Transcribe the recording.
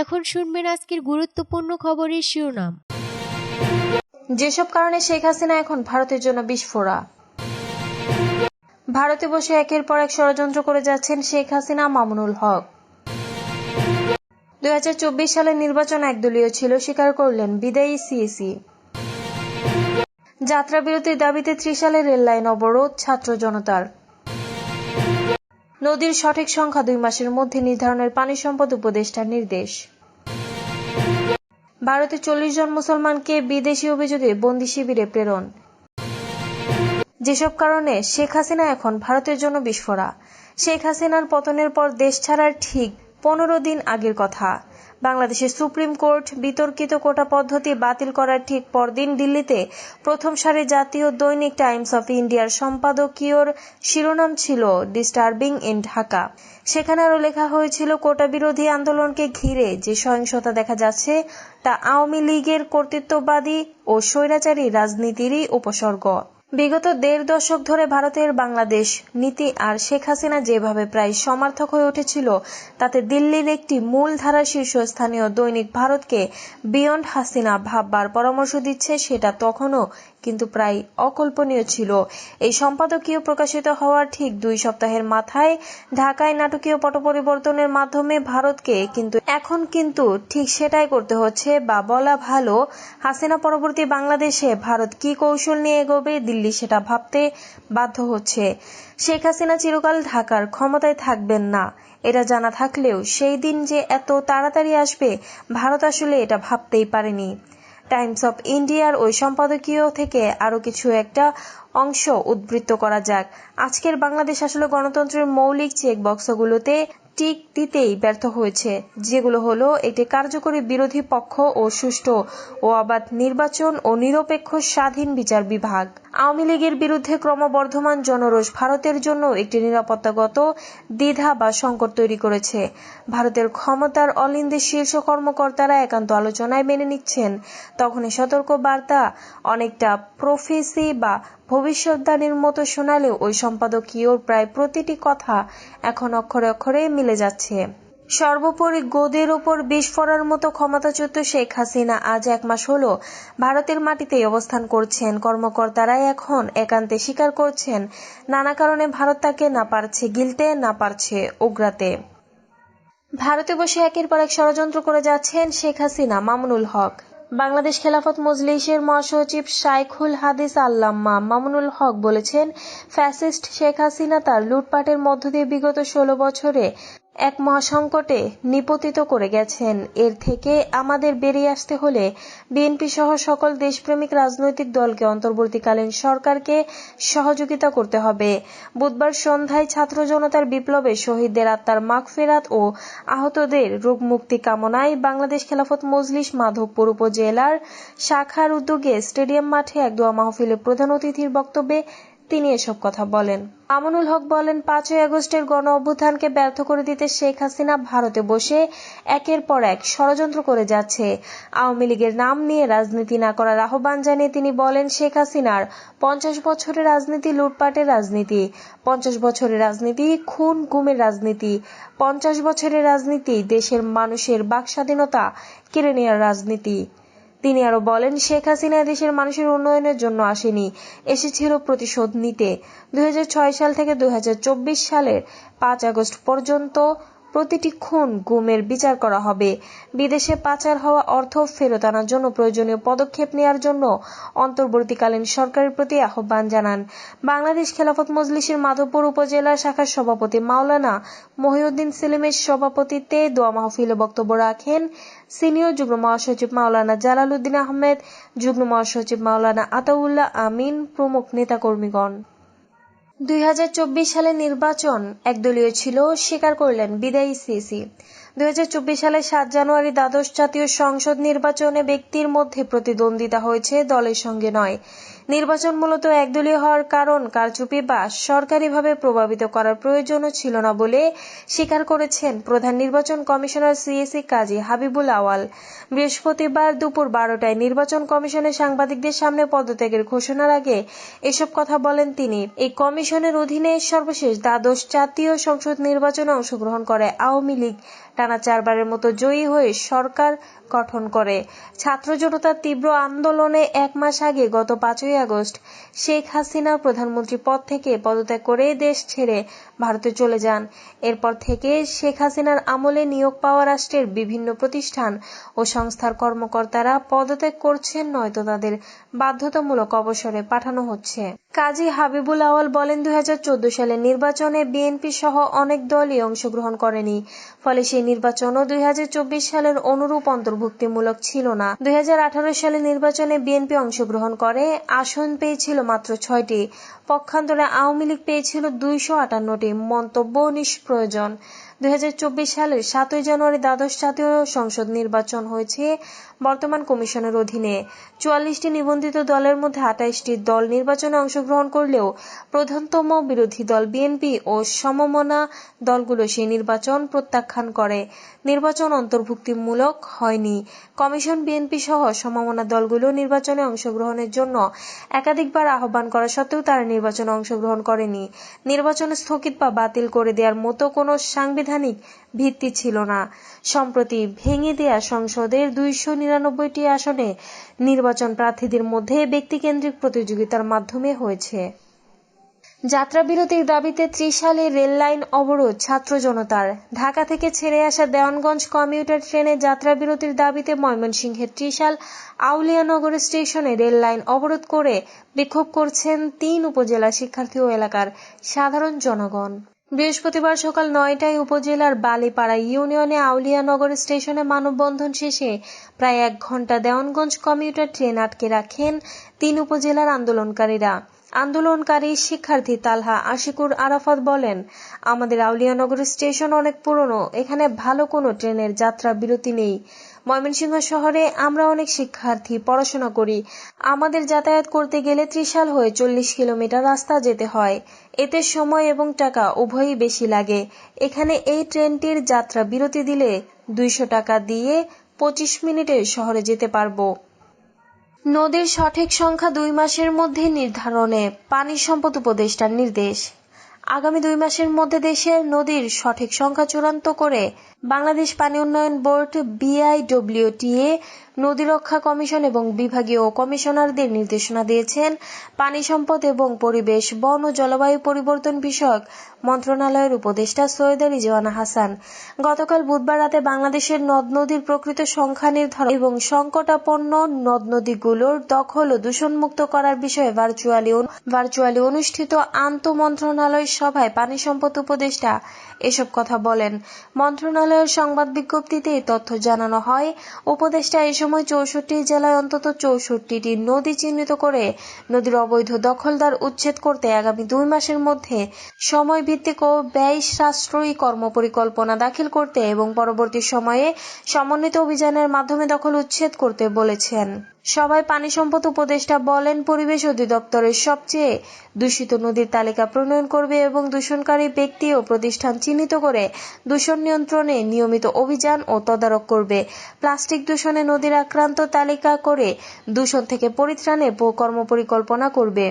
এখন শুনবেন আজকের গুরুত্বপূর্ণ খবরের শিরোনাম। যেসব কারণে শেখ হাসিনা এখন ভারতের জন্য বিস্ফোরা। ভারতে বসে একের পর এক ষড়যন্ত্র করে যাচ্ছেন শেখ হাসিনা মামুনুল হক। দুই হাজার চব্বিশ সালের নির্বাচন একদলীয় ছিল, স্বীকার করলেন বিদায়ী সিএসি। যাত্রা বিরতির দাবিতে ত্রিশালে রেল লাইন অবরোধ ছাত্র জনতার। নদীর সঠিক সংখ্যা দুই মাসের মধ্যে নির্ধারণের পানি সম্পদ উপদেষ্টার নির্দেশ। ভারতে চল্লিশ জন মুসলমানকে বিদেশি অভিযোগে বন্দি শিবিরে প্রেরণ। যেসব কারণে শেখ হাসিনা এখন ভারতের জন্য বিস্ফোরা। শেখ হাসিনার পতনের পর দেশ ছাড়ার ঠিক পনেরো দিন আগের কথা। বাংলাদেশের সুপ্রিম কোর্ট বিতর্কিত কোটা পদ্ধতি বাতিল করার ঠিক পরদিন দিল্লিতে প্রথম সারি জাতীয় দৈনিক টাইমস অফ ইন্ডিয়ার সম্পাদকীয়র শিরোনাম ছিল ডিস্টার্বিং ইন ঢাকা সেখানে আরও লেখা হয়েছিল, কোটা বিরোধী আন্দোলনকে ঘিরে যে সহিংসতা দেখা যাচ্ছে, তা আওয়ামী লীগের কর্তৃত্ববাদী ও স্বৈরাচারী রাজনীতিরই উপসর্গ। বিগত দেড় দশক ধরে ভারতের বাংলাদেশ নীতি আর শেখ হাসিনা যেভাবে প্রায় সমার্থক হয়ে উঠেছিল, তাতে দিল্লির একটি মূল ধারার শীর্ষস্থানীয় দৈনিক ভারতকে বিয়ন্ড হাসিনা ভাববার পরামর্শ দিচ্ছে সেটা তখনও কিন্তু প্রায় অকল্পনীয় ছিল। এই সম্পাদকীয় প্রকাশিত হওয়ার ঠিক দুই সপ্তাহের মাথায় ঢাকায় নাটকীয় পট পরিবর্তনের মাধ্যমে ভারতকে কিন্তু এখন কিন্তু ঠিক সেটাই করতে হচ্ছে বা বলা ভালো, হাসিনা পরবর্তী বাংলাদেশে ভারত কি কৌশল নিয়ে এগোবে দিল্লি সেটা ভাবতে বাধ্য হচ্ছে। শেখ হাসিনা চিরকাল ঢাকার ক্ষমতায় থাকবেন না। এটা জানা থাকলেও সেই দিন যে এত তাড়াতাড়ি আসবে, ভারত আসলে এটা ভাবতেই পারেনি। টাইমস অফ ইন্ডিয়ার ওই সম্পাদকীয় থেকে আরও কিছু একটা অংশ উদ্বৃত্ত করা যাক। আজকের বাংলাদেশ আসলে গণতন্ত্রের মৌলিক চেক বক্সগুলোতে টিক দিতেই ব্যর্থ হয়েছে, যেগুলো হলো একটি কার্যকরী বিরোধী পক্ষ ও সুষ্ঠু ও অবাধ নির্বাচন ও নিরপেক্ষ স্বাধীন বিচার বিভাগ। আওয়ামী লীগের বিরুদ্ধে ক্রমবর্ধমান জনরোষ ভারতের জন্য একটি নিরাপত্তাগত দ্বিধা বা সংকট তৈরি করেছে। ভারতের ক্ষমতার অলিন্দে শীর্ষ কর্মকর্তারা একান্ত আলোচনায় মেনে নিচ্ছেন। তখনই সতর্ক বার্তা অনেকটা প্রফেসি বা ভবিষ্যৎবাণীর মতো শোনালেও ওই সম্পাদকীয়র প্রায় প্রতিটি কথা এখন অক্ষরে অক্ষরে মিলে যাচ্ছে। সর্বোপরি গোদের ওপর বিষ ফোড়ার মতো ক্ষমতাচ্যুত শেখ হাসিনা আজ এক মাস হলো ভারতের মাটিতেই অবস্থান করছেন। কর্মকর্তারাই এখন একান্তে স্বীকার করছেন, নানা কারণে ভারত তাকে না পারছে গিলতে, না পারছে উগরাতে। ভারতে বসে একের পর এক ষড়যন্ত্র করে যাচ্ছেন শেখ হাসিনা মামুনুল হক। বাংলাদেশ খেলাফত মজলিসের মহাসচিব শাইখুল হাদিস আল্লাম্মা মামুনুল হক বলেছেন, ফ্যাসিস্ট শেখ হাসিনা তার লুটপাটের মধ্য দিয়ে বিগত ষোলো বছরে এক মহাসংকটে নিপতিত করে গেছেন। এর থেকে আমাদের বেরিয়ে আসতে হলে বিএনপি সহ সকল দেশপ্রেমিক রাজনৈতিক দলকে অন্তর্বর্তীকালীন সরকারকে সহযোগিতা করতে হবে। বুধবার সন্ধ্যায় ছাত্র জনতার বিপ্লবে শহীদদের আত্মার মাগফেরাত ও আহতদের রোগমুক্তি কামনায় বাংলাদেশ খেলাফত মজলিস মাধবপুর উপজেলার শাখার উদ্যোগে স্টেডিয়াম মাঠে এক দোয়া মাহফিলে প্রধান অতিথির বক্তব্যে তিনি এসব কথা বলেন। আমনুল হক বলেন, পাঁচই আগস্টের গণ অভ্যুত্থানকে ব্যর্থ করে দিতে শেখ হাসিনা ভারতে বসে একের পর এক ষড়যন্ত্র করে যাচ্ছে। আওয়ামী লীগের নাম নিয়ে রাজনীতি না করার আহ্বান জানিয়ে তিনি বলেন, শেখ হাসিনার পঞ্চাশ বছরের রাজনীতি লুটপাটের রাজনীতি, পঞ্চাশ বছরের রাজনীতি খুন গুমের রাজনীতি, পঞ্চাশ বছরের রাজনীতি দেশের মানুষের বাক স্বাধীনতা কেড়ে নেওয়ার রাজনীতি। তিনি আরও বলেন, শেখ হাসিনা দেশের মানুষের উন্নয়নের জন্য আসেনি, এসেছিল প্রতিশোধ নিতে। দুই হাজার ছয় সাল থেকে দুই হাজার চব্বিশ সালের পাঁচ আগস্ট পর্যন্ত প্রতিটি খুন গুমের বিচার করা হবে। বিদেশে পাচার হওয়া অর্থ ফেরত আনার জন্য প্রয়োজনীয় পদক্ষেপ নেওয়ার জন্য অন্তর্বর্তীকালীন সরকারের প্রতি আহ্বান জানান। বাংলাদেশ খেলাফত মজলিসের মাধবপুর উপজেলা শাখার সভাপতি মাওলানা মহিউদ্দিন সেলিমের সভাপতিত্বে দোয়া মাহফিলে বক্তব্য রাখেন সিনিয়র যুগ্ম মহাসচিব মাওলানা জালাল উদ্দিন আহমেদ, যুগ্ম মহাসচিব মাওলানা আতাউল্লাহ আমিন, প্রমুখ নেতাকর্মীগণ। দুই সালের নির্বাচন একদলীয় ছিল স্বীকার করলেন বিদায়ী সিসি। দুই হাজার চব্বিশ সালের সাত জানুয়ারি দ্বাদশ জাতীয় সংসদ নির্বাচনে ব্যক্তির মধ্যে প্রতিদ্বন্দ্বিতা হয়েছে, দলের সঙ্গে নয়। নির্বাচন মূলত একদলীয় হওয়ার কারণ, কারচুপি বা সরকারিভাবে প্রভাবিত করার প্রয়োজনও ছিল না বলে স্বীকার করেছেন প্রধান নির্বাচন কমিশনার সিএসি কাজী হাবিবুল আওয়াল। বৃহস্পতিবার দুপুর বারোটায় নির্বাচন কমিশনের সাংবাদিকদের সামনে পদত্যাগের ঘোষণার আগে এসব কথা বলেন তিনি। এই কমিশনের অধীনে সর্বশেষ দ্বাদশ জাতীয় সংসদ নির্বাচনে অংশগ্রহণ করে আওয়ামী লীগ। টানা চারবারের মতো জয়ী হয়ে সরকার গঠন করে। ছাত্র জনতার তীব্র আন্দোলনে এক মাস আগে গত পাঁচই আগস্ট শেখ হাসিনা প্রধানমন্ত্রী পদ থেকে পদত্যাগ করে দেশ ছেড়ে ভারতে চলে যান। এরপর থেকে শেখ হাসিনার আমলে নিয়োগ পাওয়া রাষ্ট্রের বিভিন্ন প্রতিষ্ঠান ও সংস্থার কর্মকর্তারা পদত্যাগ করছেন, নয়তো তাদের বাধ্যতামূলক অবসরে পাঠানো হচ্ছে। কাজী হাবিবুল আওয়াল বলেন, দুই সালে নির্বাচনে বিএনপি সহ অনেক দলই অংশগ্রহণ করেনি। ফলে সেই নির্বাচনও দুই সালের অনুরূপ অন্তর্ভুক্তিমূলক ছিল না। দুই হাজার আঠারো সালে নির্বাচনে বিএনপি অংশগ্রহণ করে, আসন পেয়েছিল মাত্র ছয়টি। পক্ষান্তরে আওয়ামী লীগ পেয়েছিল দুইশো আটান্নটি মন্তব্য নিষ্প্রয়োজন। দুই সালের সাতই জানুয়ারি দ্বাদশ জাতীয় সংসদ নির্বাচন হয়েছে বর্তমান কমিশনের অধীনে। চুয়াল্লিশটি নিবন্ধিত দলের মধ্যে আঠাইশটি দল নির্বাচনে অংশগ্রহণ করলেও প্রধানতম বিরোধী দল বিএনপি ও সমমনা দলগুলো সেই নির্বাচন প্রত্যাখ্যান করে। নির্বাচন অন্তর্ভুক্তিমূলক হয়নি। কমিশন, বিএনপি সহ সমমনা দলগুলো নির্বাচনে অংশগ্রহণের জন্য একাধিকবার আহ্বান করা সত্ত্বেও তারা নির্বাচনে অংশগ্রহণ করেনি। নির্বাচন স্থগিত বা বাতিল করে দেওয়ার মতো কোনো সাংবিধানিক ভিত্তি ছিল না। সম্প্রতি ভেঙে দেয়া সংসদের দুইশো নিরানব্বইটি আসনে নির্বাচন প্রার্থীদের মধ্যে ব্যক্তিকেন্দ্রিক প্রতিযোগিতার মাধ্যমে হয়েছে। যাত্রাবিরতির দাবিতে ত্রিশালে রেললাইন অবরোধ ছাত্র জনতার। ঢাকা থেকে ছেড়ে আসা দেওয়ানগঞ্জ কমিউটার ট্রেনে যাত্রাবিরতির দাবিতে ময়মনসিংহের ত্রিশাল আউলিয়ানগর স্টেশনে রেল লাইন অবরোধ করে বিক্ষোভ করছেন তিন উপজেলা শিক্ষার্থী ও এলাকার সাধারণ জনগণ। বৃহস্পতিবার সকাল নয়টায় উপজেলার বালিপাড়া ইউনিয়নে আউলিয়ানগর স্টেশনে মানববন্ধন শেষে প্রায় এক ঘণ্টা দেওয়ানগঞ্জ কমিউটার ট্রেন আটকে রাখেন তিন উপজেলার আন্দোলনকারীরা। আন্দোলনকারী শিক্ষার্থী তালহা আশিকুর আরাফাত বলেন, আমাদের আউলিয়ানগর স্টেশন অনেক পুরনো, এখানে ভালো কোনো ট্রেনের যাত্রা বিরতি নেই। ময়মনসিংহ শহরে আমরা অনেক শিক্ষার্থী পড়াশোনা করি। আমাদের যাতায়াত করতে গেলে ত্রিশাল হয়ে চল্লিশ কিলোমিটার রাস্তা যেতে হয়। এতে সময় এবং টাকা উভয়ই বেশি লাগে। এখানে এই ট্রেনটির যাত্রা বিরতি দিলে দুইশো টাকা দিয়ে পঁচিশ মিনিটে শহরে যেতে পারব। নদীর সঠিক সংখ্যা দুই মাসের মধ্যে নির্ধারণে। পানি সম্পদ উপদেষ্টার নির্দেশ। আগামী দুই মাসের মধ্যে দেশের নদীর সঠিক সংখ্যা চূড়ান্ত করে বাংলাদেশ পানি উন্নয়ন বোর্ড বিআইডব্লিউটিএ নদী রক্ষা কমিশন এবং বিভাগীয় কমিশনারদের নির্দেশনা দিয়েছেন। পানি সম্পদ এবং পরিবেশ, বন ও জলবায়ু পরিবর্তন বিষয়ক মন্ত্রণালয়ের উপদেষ্টা সৈয়দ আলী জওয়ানা হাসান। গতকাল বুধবার রাতে বাংলাদেশের নদ নদীর প্রকৃত সংখ্যা নির্ধারণ এবং সংকটাপন্ন নদ নদীগুলোর দখল ও দূষণমুক্ত করার বিষয়ে ভার্চুয়ালি ভার্চুয়ালি অনুষ্ঠিত আন্তঃ মন্ত্রণালয় সভায় পানি সম্পদ উপদেষ্টা এসব কথা বলেন। মন্ত্রণালয়ের সংবাদ বিজ্ঞপ্তিতে এই তথ্য জানানো হয়। উপদেষ্টা এ সময় চৌষট্টি জেলায় অন্তত চৌষট্টিটি নদী চিহ্নিত করে নদীর অবৈধ দখলদার উচ্ছেদ করতে আগামী দুই মাসের মধ্যে সময় ভিত্তিক ও ব্যয় সাশ্রয়ী কর্মপরিকল্পনা দাখিল করতে এবং পরবর্তী সময়ে সমন্বিত অভিযানের মাধ্যমে দখল উচ্ছেদ করতে বলেছেন। সভায় পানি সম্পদ উপদেষ্টা বলেন, পরিবেশ অধিদপ্তরের সবচেয়ে দূষিত নদীর তালিকা প্রণয়ন করবে এবং দূষণকারী ব্যক্তি ও প্রতিষ্ঠান চিহ্নিত করে দূষণ নিয়ন্ত্রণে নিয়মিত অভিযান ও তদারক করবে। প্লাস্টিক দূষণে নদীর আক্রান্ত তালিকা করে দূষণ থেকে পরিত্রাণে কর্মপরিকল্পনা করবে।